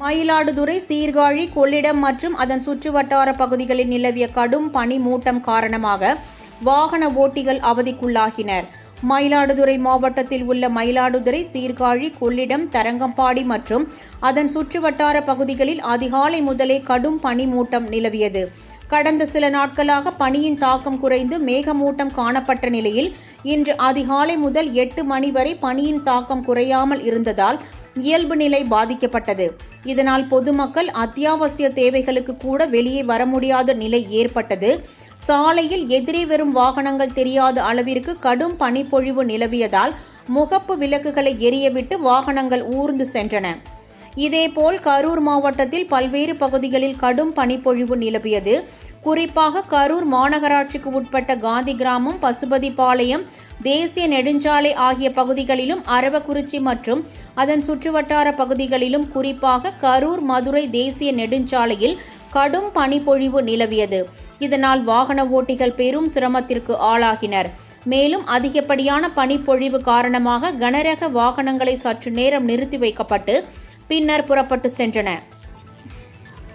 மயிலாடுதுறை சீர்காழி கொள்ளிடம் மற்றும் அதன் சுற்றுவட்டார பகுதிகளில் நிலவிய கடும் பனி மூட்டம் காரணமாக வாகன ஓட்டிகள் அவதிக்குள்ளாகினர். மயிலாடுதுறை மாவட்டத்தில் உள்ள மயிலாடுதுறை சீர்காழி கொள்ளிடம் தரங்கம்பாடி மற்றும் அதன் சுற்றுவட்டார பகுதிகளில் அதிகாலை முதலே கடும் பனி மூட்டம் நிலவியது. கடந்த சில நாட்களாக பனியின் தாக்கம் குறைந்து மேகமூட்டம் காணப்பட்ட நிலையில் இன்று அதிகாலை முதல் எட்டு மணி வரை பனியின் தாக்கம் குறையாமல் இருந்ததால் இயல்பு நிலை பாதிக்கப்பட்டது. இதனால் பொதுமக்கள் அத்தியாவசிய தேவைகளுக்கு கூட வெளியே வர முடியாத நிலை ஏற்பட்டது. சாலையில் எதிரே வரும் வாகனங்கள் தெரியாத அளவிற்கு கடும் பனிப்பொழிவு நிலவியதால் முகப்பு விளக்குகளை எரியவிட்டு வாகனங்கள் ஊர்ந்து சென்றன. இதேபோல் கரூர் மாவட்டத்தில் பல்வேறு பகுதிகளில் கடும் பனிப்பொழிவு நிலவியது. குறிப்பாக கரூர் மாநகராட்சிக்கு உட்பட்ட காந்தி கிராமம் பசுபதிபாளையம் தேசிய நெடுஞ்சாலை ஆகிய பகுதிகளிலும் அரவக்குறிச்சி மற்றும் அதன் சுற்றுவட்டார பகுதிகளிலும் குறிப்பாக கரூர் மதுரை தேசிய நெடுஞ்சாலையில் கடும் பனிப்பொழிவு நிலவியது. இதனால் வாகன ஓட்டிகள் பெரும் சிரமத்திற்கு ஆளாகினர். மேலும் அதிகப்படியான பனிப்பொழிவு காரணமாக கனரக வாகனங்களை சற்று நேரம் நிறுத்தி வைக்கப்பட்டு பின்னர் புறப்பட்டு சென்றன.